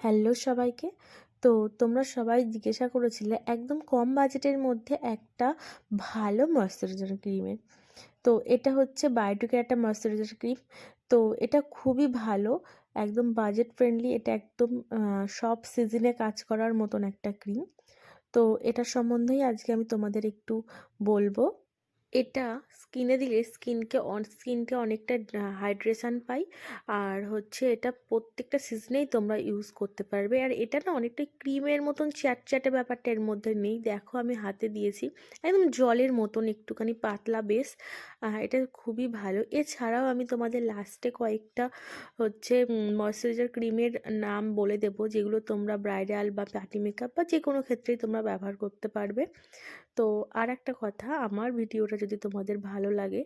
Hello সবাইকে। তো তোমরা সবাই জিজ্ঞাসা করেছিলে একদম কম বাজেটের মধ্যে একটা ভালো ময়শ্চারাইজার ক্রিমের তো এটা হচ্ছে বায়োটিকের একটা ময়শ্চারাইজার ক্রিম তো এটা খুবই ভালো, একদম বাজেট ফ্রেন্ডলি এটা একদম সব সিজনে কাজ করার মতন একটা ক্রিম তো এটা সম্বন্ধেই আজকে আমি তোমাদের একটু বলব। এটা স্কিনে দিলে স্কিনকে স্কিনকে অনেকটা হাইড্রেশন পাই আর হচ্ছে এটা প্রত্যেকটা সিজনেই তোমরা ইউজ করতে পারবে। আর এটা না অনেকটা ক্রিমের মতন চ্যাটচ্যাটে ব্যাপারটা এর মধ্যে নেই। দেখো আমি হাতে দিয়েছি। একদম জলের মতন, একটুখানি পাতলা বেশ। এটা খুবই ভালো। এছাড়াও আমি তোমাদের লাস্টে কয়েকটা হচ্ছে ময়শ্চারাইজার ক্রিমের নাম বলে দেবো, যেগুলো তোমরা ব্রাইডাল বা পার্টি মেকআপ বা যে কোনো ক্ষেত্রেই তোমরা ব্যবহার করতে পারবে। তো আর একটা কথা, আমার ভিডিওটা যদি তোমাদের ভালো লাগে,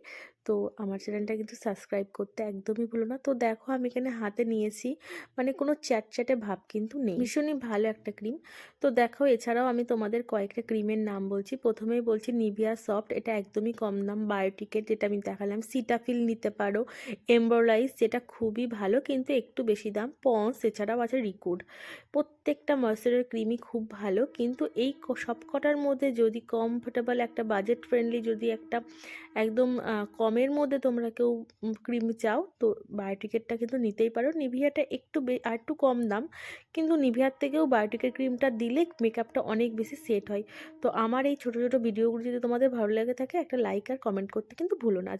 তো আমার চ্যানেলটা কিন্তু সাবস্ক্রাইব করতে একদমই ভুলো না। তো দেখো আমি এখানে হাতে নিয়েছি মানে কোনো চ্যাট চ্যাটে ভাব কিন্তু নেই। ভীষণই ভালো একটা ক্রিম। তো দেখো এছাড়াও আমি তোমাদের কয়েকটা ক্রিমের নাম বলছি। প্রথমেই বলছি নিভিয়া সফট, এটা একদমই কম দাম। বায়োটিকের যেটা আমি দেখালাম, সিটাফিল নিতে পারো, এমব্রোলাইজ যেটা খুবই ভালো, কিন্তু একটু বেশি দাম। পন্স এছাড়াও আছে রিকুড। প্রত্যেকটা ময়শ্চারাইজার ক্রিমই খুব ভালো, কিন্তু এই সবকটার মধ্যে যদি কমফোর্টেবল একটা বাজেট ফ্রেন্ডলি যদি একটা একদম কমের মধ্যে তোমরা কেউ ক্রিম চাও, তো বায়োটিকেরটা কিন্তু নিতেই পারো। নিভিয়াটা একটু আর একটু কম দাম, কিন্তু নিভিয়ার থেকেও বায়োটিকের ক্রিমটা দিলে মেকআপটা অনেক বেশি সেট হয়। তো আমার এই ছোটো ছোটো ভিডিওগুলো যদি তোমাদের ভালো লেগে থাকে, একটা লাইক আর কমেন্ট করতে কিন্তু ভুলো না।